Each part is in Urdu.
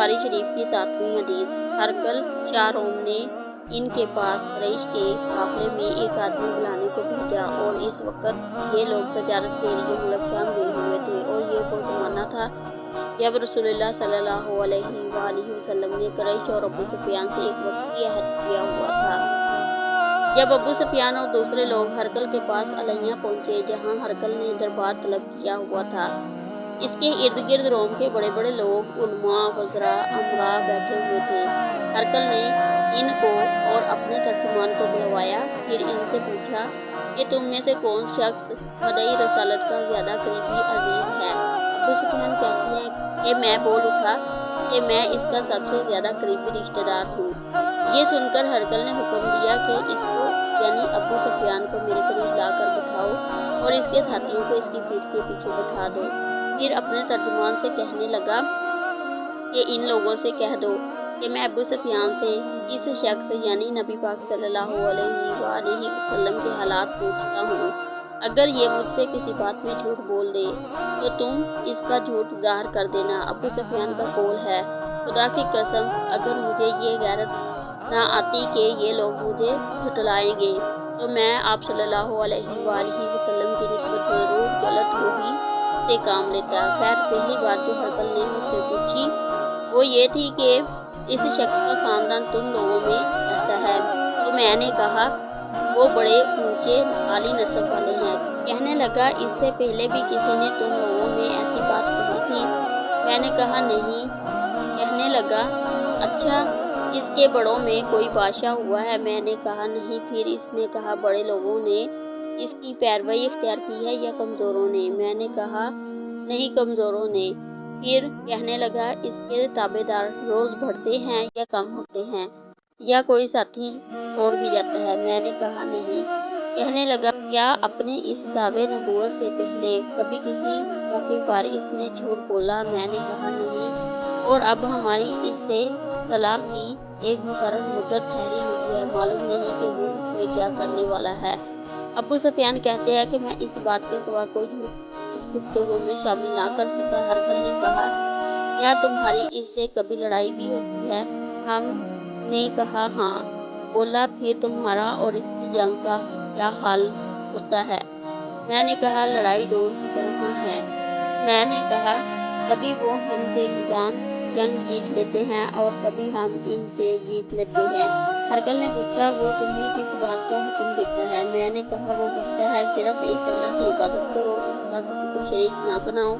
بخاری شریف کی ساتویں حدیث ہرکل شاہ روم نے ان کے پاس قریش کے قافلے میں ایک آدمی بلانے کو بھیجا اور اس وقت یہ لوگ تجارت کے لیے ملک شام گئے ہوئے تھے اور یہ وہ زمانہ تھا۔ جب رسول اللہ صلی اللہ علیہ وآلہ وسلم نے قریش اور ابو سفیان سے ایک وقت کی عہد کیا ہوا تھا۔ جب ابو سفیان اور دوسرے لوگ ہرکل کے پاس علیہ پہنچے جہاں ہرکل نے دربار طلب کیا ہوا تھا اس کے ارد گرد روم کے بڑے بڑے لوگ، علماء، وزراء، امراء بیٹھے ہوئے تھے۔ ہرکل نے ان کو اور اپنے ترجمان کو بلوایا، پھر ان سے پوچھا کہ تم میں سے کون شخص مدعی رسالت کا زیادہ قریبی عزیز ہے؟ ابو سفیان کہتے ہیں کہ میں بول اٹھا کہ میں اس کا سب سے زیادہ قریبی رشتہ دار ہوں۔ یہ سن کر ہرکل نے حکم دیا کہ اس کو یعنی ابو سفیان کو میرے قریب لا کر بٹھاؤ اور اس کے ساتھیوں کو اس کی پیٹ کے پیچھے بٹھا دو۔ پھر اپنے ترجمان سے کہنے لگا کہ ان لوگوں سے کہہ دو کہ میں ابو سفیان سے اس شخص یعنی نبی پاک صلی اللہ علیہ وآلہ وسلم کے حالات پوچھتا ہوں۔ اگر یہ مجھ سے کسی بات میں جھوٹ بول دے تو تم اس کا جھوٹ ظاہر کر دینا۔ ابو سفیان کا قول ہے، خدا کی قسم، اگر مجھے یہ غیرت نہ آتی کہ یہ لوگ مجھے جھٹلائیں گے تو میں آپ صلی اللہ علیہ وآلہ سے کام لیتا خیر، پہلی بات جو ہربل نے مجھ سے پوچھی۔ وہ یہ تھی کہ اس شخص کا خاندان تم لوگوں میں ایسا ہے۔ تو میں نے کہا، وہ بڑے اونچے عالی نصب والے ہیں۔ کہنے لگا، اس سے پہلے بھی کسی نے تم لوگوں میں ایسی بات کہی تھی؟ میں نے کہا، نہیں۔ کہنے لگا اچھا اس کے بڑوں میں کوئی بادشاہ ہوا ہے؟ میں نے کہا، نہیں۔ پھر اس نے کہا، بڑے لوگوں نے اس کی پیروائی اختیار کی ہے یا کمزوروں نے؟ میں نے کہا، نہیں کمزوروں نے۔ پھر کہنے لگا، اس کے تابے دار روز بڑھتے ہیں یا کم ہوتے ہیں؟ یا کوئی ساتھی چھوڑ بھی جاتا ہے؟ میں نے کہا، نہیں۔ کہنے لگا، کیا اپنے اس دعوے نبوت سے پہلے کبھی کسی موقع پر اس نے جھوٹ بولا؟ میں نے کہا، نہیں۔ اور اب ہماری اس سے کلام کی ایک مقرر مدت ٹھہری ہوئی ہے۔ معلوم نہیں کہ وہ میں کیا کرنے والا ہے۔ ابو سفیان کہتے ہیں کہ میں اس بات کے سوا کوئی اس گفتگو میں شامل نہ کر سکا، ہر گھر نے کہا کیا تمہاری اس سے کبھی لڑائی بھی ہوتی ہے؟ ہم نے کہا ہاں۔ بولا، پھر تمہارا اور اس کی جنگ کا کیا حال ہوتا ہے؟ میں نے کہا، لڑائی دور کی طرح ہے۔ میں نے کہا، کبھی وہ ہم سے جان جنگ جیت لیتے ہیں اور کبھی ہم ان سے جیت لیتے ہیں۔ ہرکل نے پوچھا، وہ تمہیں کس بات کا حکم دیتا ہے۔ میں نے کہا، وہ کہتا ہے، صرف ایک اللہ کی عبادت کرو اس کا کسی کو شریک نہ بناؤ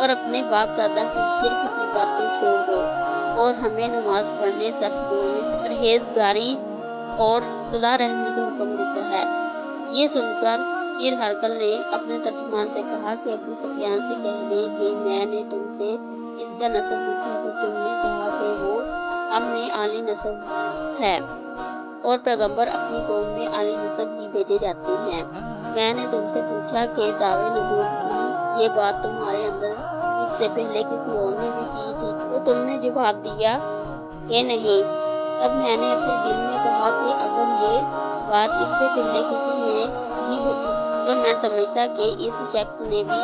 اور اپنے باپ دادا کی شرک کی باتیں چھوڑ دو اور ہمیں نماز پڑھنے سخت دعائیں پرہیزگاری اور صلاح رہنے کا حکم دیتا ہے۔ یہ سن کر پھر ہرکل نے اپنے ترجمان سے کہا کہ ابو سفیان سے کہہ دیں کہ میں نے تم سے ان کا نصب تم نے کہا کہ وہ امن اعلی نصب ہے اور پیغمبر اپنی قوم میں اعلی نصب ہی بھیجے جاتے ہیں۔ میں نے تم سے پوچھا کہ دعوے نبوت کی یہ بات تمہارے اندر اس سے پہلے کسی اور نے بھی کی تھی؟ تو تم نے جواب دیا کہ نہیں۔ اب میں نے اپنے دل میں کہا کہ اگر یہ بات اس سے پہلے کسی نے کی ہوتی، تو میں سمجھتا کہ اس شخص نے بھی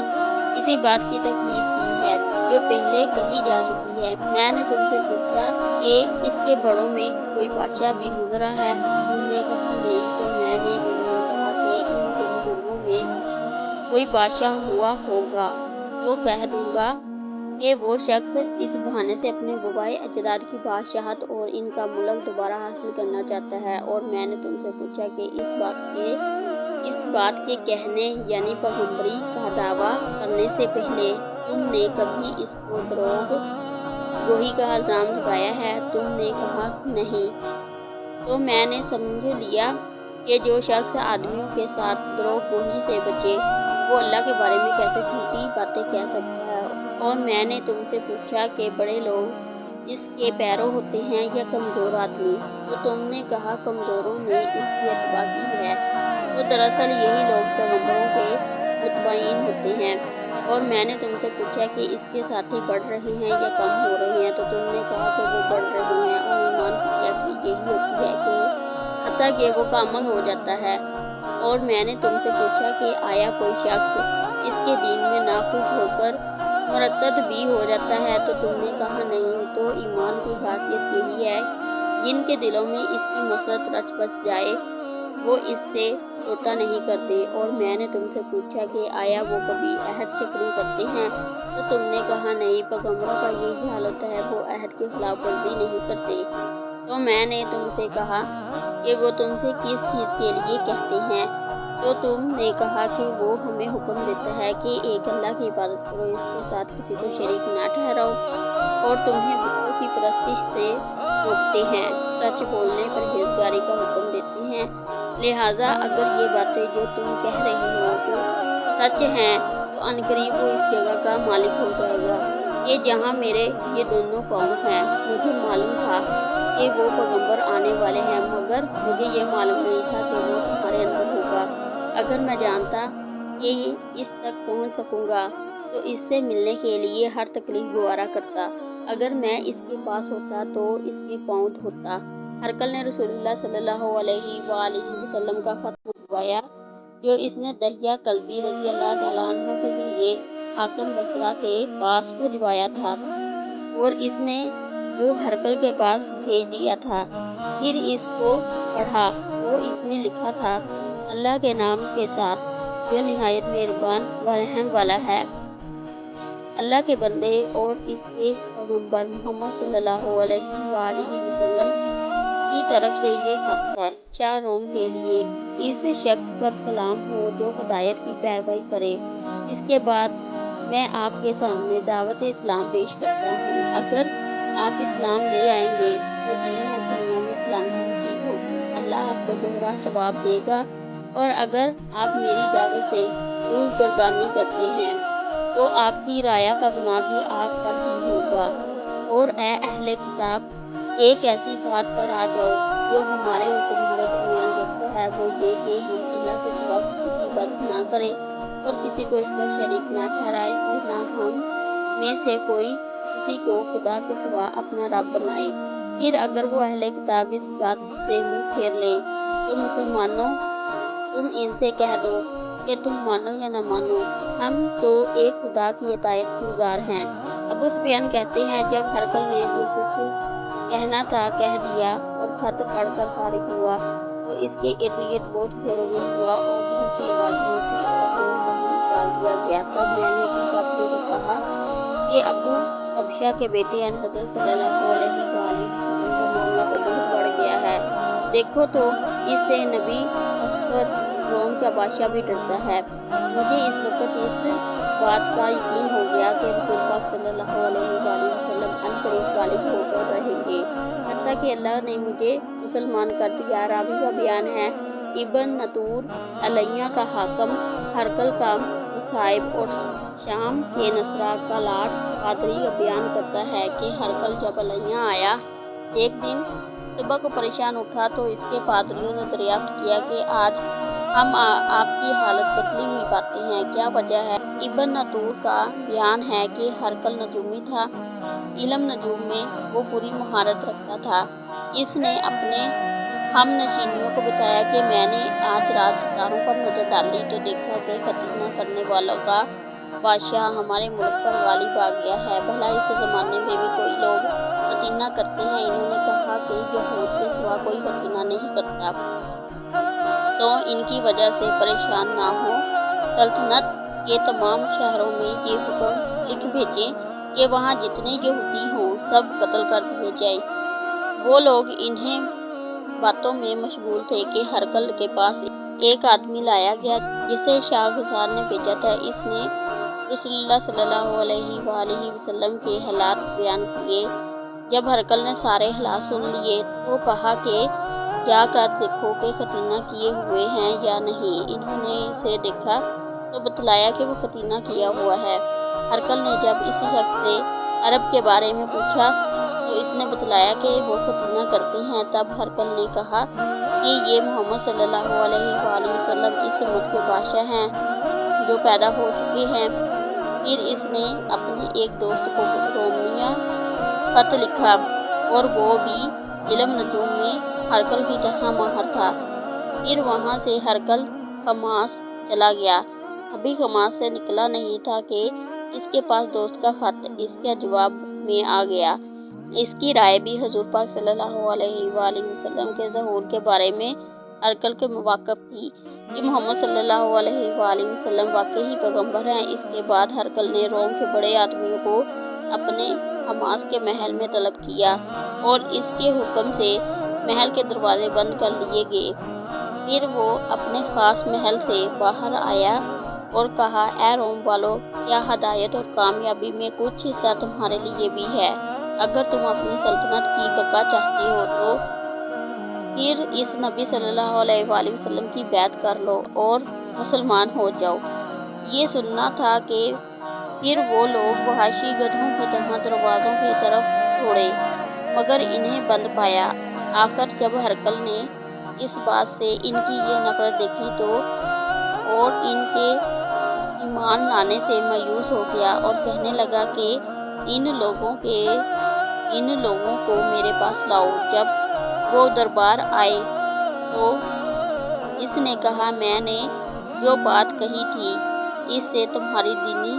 اسی بات کی تکلیف کی ہے۔ جو پہلے کہی جا چکی ہے۔ میں نے تم سے پوچھا کہ اس کے بڑوں میں کوئی بادشاہ بھی گزرا ہے۔ تم نے کہا نہیں تو میں نے کہا کہ ان کے بزرگوں میں کوئی بادشاہ ہوا ہوگا۔ تو کہہ دوں گا کہ وہ شخص اس بہانے سے اپنے بوائے اجداد کی بادشاہت اور ان کا ملک دوبارہ حاصل کرنا چاہتا ہے۔ اور میں نے تم سے پوچھا کہ اس بات کے، اس بات کے کہنے یعنی پیغمبری کا دعویٰ کرنے سے پہلے تم نے کبھی اس کو دروگ گوہی کا الزام لگایا ہے، تم نے کہا نہیں۔ تو میں نے سمجھ لیا کہ جو شخص آدمیوں کے ساتھ دروگ گوہی سے بچے، وہ اللہ کے بارے میں کیسے جھوٹی باتیں کہہ سکتا ہے؟ اور میں نے تم سے پوچھا کہ بڑے لوگ جس کے پیروں ہوتے ہیں یا کمزور آدمی، تو تم نے کہا کمزوروں نے اس کی اتباع کی ہے۔ تو دراصل یہی لوگ پیغمبروں کے مطمئن ہوتے ہیں۔ اور میں نے تم سے پوچھا کہ اس کے ساتھی بڑھ رہی ہیں یا کم ہو رہی ہیں؟ تو تم نے کہا کہ وہ بڑھ رہی ہیں۔ اور عموماً یہی ہوتی ہے کہ حتیٰ کہ وہ کامل ہو جاتا ہے۔ اور میں نے تم سے پوچھا کہ آیا کوئی شخص اس کے دین میں ناخوش ہو کر مرتد بھی ہو جاتا ہے؟ تو تم نے کہا نہیں، تو ایمان کی خاصیت یہی ہے۔ جن کے دلوں میں اس کی مسرت رچ بس جائے۔ وہ اس سے ٹوٹا نہیں کرتے اور میں نے تم سے پوچھا کہ آیا وہ کبھی عہد شکری کرتے ہیں؟ تو تم نے کہا، نہیں، پیغمبروں کا یہی حال ہوتا ہے، وہ عہد کے خلاف ورزی نہیں کرتے۔ تو میں نے تم سے کہا کہ وہ تم سے کس چیز کے لیے کہتے ہیں؟ تو تم نے کہا کہ وہ ہمیں حکم دیتا ہے کہ ایک اللہ کی عبادت کرو، اس کے ساتھ کسی کو شریک نہ ٹھہراؤ اور تمہیں بتوں کی پرستش سے روکتے ہیں۔ سچ بولنے پر کا حکم دیتے ہیں۔ لہٰذا اگر یہ باتیں جو تم کہہ رہی ہو تو سچ ہیں، تو عنقریب وہ اس جگہ کا مالک ہو جائے گا۔ یہ جہاں میرے، یہ دونوں قوم ہیں۔ مجھے معلوم تھا کہ وہ پیغمبر آنے والے ہیں، مگر مجھے یہ معلوم نہیں تھا کہ وہ تمہارے اندر ہوگا۔ اگر میں جانتا کہ یہ اس تک پہنچ سکوں گا، تو اس سے ملنے کے لیے ہر تکلیف گوارا کرتا۔ اگر میں اس کے پاس ہوتا تو اس کے پاؤں ہوتا ہرکل نے رسول اللہ صلی اللہ علیہ وآلہ وسلم کا فتح منگوایا جو اس نے دریا قلبی رضی اللہ تعالیٰ عنہ کے لیے حاکم بصرہ کے پاس بھجوایا تھا اور اس نے وہ ہرکل کے پاس بھیج دیا تھا۔ پھر اس کو پڑھا، وہ اس میں لکھا تھا، اللہ کے نام کے ساتھ جو نہایت مہربان و رحم والا ہے۔ اللہ کے بندے اور اس کے پیغمبر محمد صلی اللہ علیہ وآلہ وسلم کی طرف سے یہ خط ہے۔ شاہ کے لیے اس شخص پر سلام ہو جو ہدایت کی پیروی کرے؟ اس کے بعد میں آپ کے سامنے دعوت اسلام پیش کرتا ہوں۔ اگر آپ اسلام لے آئیں گے تو دین اور دنیا میں اسلام کی نصیب ہوگی اللہ آپ کو گمراہ ثواب دے گا۔ اور اگر آپ میری دعوت سے روز گردانی کرتے ہیں تو آپ کی رایا کا گناہ بھی آپ پر ہی ہوگا۔ اور اے اہل کتاب ایک ایسی بات پر آ جاؤ جو ہمارے اور تمہارے درمیان رکھتا ہے، وہ یہ کہ ہم اللہ کے سوا کسی بات نہ کریں اور کسی کو اس کا شریک نہ ٹھہرائے اور نہ ہم میں سے کوئی کسی کو خدا کے سوا اپنا رب بنائے پھر اگر وہ اہل کتاب اس بات سے منہ پھیر لیں، تو مسلمانوں، تم ان سے کہہ دو کہ تم مانو یا نہ مانو۔ ہم تو ایک خدا کی اطاعت گزار ہیں۔ ابو سفیان کہتے ہیں، جب ہرکل نے جو کچھ کہنا تھا، کہہ دیا اور خط پڑھ کر فارغ ہوا۔ تو اس کے ارد گرد بہت پھیرون ہوا اور بہت سی آوازوں کی نکال دیا گیا تب میں نے اپنے ساتھیوں سے کہا کہ، ابو ابشا کے بیٹے ان حضرت صلی اللہ علیہ وآلہ وسلم کا معاملہ تو بہت بڑھ گیا ہے۔ دیکھو تو، اس سے نبی اسکر روم کا بادشاہ بھی ڈرتا ہے۔ مجھے اس وقت اس بات کا یقین ہو گیا کہ رسول پاک صلی اللہ علیہ وآلہ وسلم ان قریب غالب ہو کر رہیں گے۔ حتیٰ کہ اللہ نے مجھے مسلمان کر دیا۔ راوی کا بیان ہے، ابن نطور علیہ کا حاکم، ہرکل کا مصائب اور شام کے نصرہ کا لاٹ قادری کا بیان کرتا ہے کہ ہرکل جب علیہ آیا ایک دن، صبح کو پریشان اٹھا تو اس کے پادریوں نے دریافت کیا کہ آج ہم آپ کی حالت بدلی ہوئی پاتے ہیں۔ کیا وجہ ہے؟ ابن نطور کا بیان ہے کہ ہرکل نجومی تھا۔ علم نجوم میں وہ پوری مہارت رکھتا تھا۔ اس نے اپنے ہم نشینیوں کو بتایا کہ میں نے آج رات ستاروں پر نظر ڈالی تو دیکھا کہ ختنہ کرنے والوں کا بادشاہ ہمارے ملک پر غالب آ گیا ہے۔ بھلا اس زمانے میں بھی کوئی لوگ ختنہ کرتے ہیں۔ انہوں نے کہا کہ یہود کے سوا کوئی ختنہ نہیں کرتا۔ تو ان کی وجہ سے پریشان نہ ہوں سلطنت کے تمام شہروں میں یہ حکم لکھ بھیجیں کہ وہاں جتنے یہودی ہوں، سب قتل کر دیے جائے وہ لوگ انہیں باتوں میں مشغول تھے کہ ہرکل کے پاس ایک آدمی لایا گیا جسے شاہ غزان نے بھیجا تھا۔ اس نے رسول اللہ صلی اللہ علیہ وآلہ وسلم کے حالات بیان کیے۔ جب ہرکل نے سارے حالات سن لیے تو کہا کہ جا کر دیکھو کہ ختینہ کیے ہوئے ہیں یا نہیں؟ انہوں نے اسے دیکھا تو بتلایا کہ وہ ختینہ کیا ہوا ہے۔ ہرکل نے جب اسی شخص سے عرب کے بارے میں پوچھا تو اس نے بتلایا کہ وہ ختینہ کرتے ہیں۔ تب ہرکل نے کہا کہ یہ محمد صلی اللہ علیہ وآلہ وسلم اس ملک کے بادشاہ ہیں جو پیدا ہو چکے ہیں۔ پھر اس نے اپنے ایک دوست کو رومیہ خط لکھا اور وہ بھی علم نجوم میں ہرکل کی طرح ماہر تھا۔ پھر وہاں سے ہرکل خماس چلا گیا۔ ابھی خماس سے نکلا نہیں تھا کہ اس کے پاس دوست کا خط اس کے جواب میں آ گیا۔ اس کی رائے بھی حضور پاک صلی اللہ علیہ وآلہ وسلم کے ظہور کے بارے میں ہرکل کے مواقف تھی۔ کہ محمد صلی اللہ علیہ وآلہ وسلم واقعی ہی پیغمبر ہیں۔ اس کے بعد ہرکل نے روم کے بڑے آدمیوں کو اپنے حماس کے محل میں طلب کیا اور اس کے حکم سے محل کے دروازے بند کر لیے گئے۔ پھر وہ اپنے خاص محل سے باہر آیا اور کہا، اے روم والو، کیا ہدایت اور کامیابی میں کچھ حصہ تمہارے لیے بھی ہے؟ اگر تم اپنی سلطنت کی بقا چاہتے ہو تو پھر اس نبی صلی اللہ علیہ وآلہ وسلم کی بیعت کر لو اور مسلمان ہو جاؤ۔ یہ سننا تھا کہ پھر وہ لوگ وحشی گدھوں کی طرح دروازوں کی طرف چھوڑے مگر انہیں بند پایا۔ آخر جب ہرکل نے اس بات سے ان کی یہ نفرت دیکھی تو اور ان کے ایمان لانے سے مایوس ہو گیا اور کہنے لگا کہ ان لوگوں کے، ان لوگوں کو میرے پاس لاؤ۔ جب وہ دربار آئے تو اس نے کہا، میں نے جو بات کہی تھی، اس سے تمہاری دینی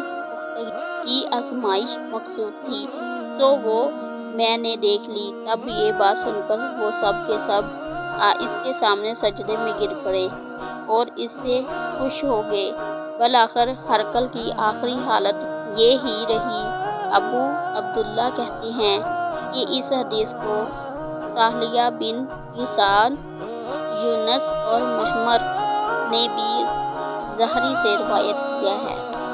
کی آزمائش مقصود تھی۔ سو وہ میں نے دیکھ لی۔ تب یہ بات سن کر وہ سب کے سب اس کے سامنے سجدے میں گر پڑے اور اس سے خوش ہو گئے۔ بالآخر ہرکل کی آخری حالت یہ ہی رہی۔ ابو عبداللہ کہتے ہیں کہ اس حدیث کو ساحلیہ بن حسان، یونس اور محمر نے بھی زہری سے روایت کیا ہے۔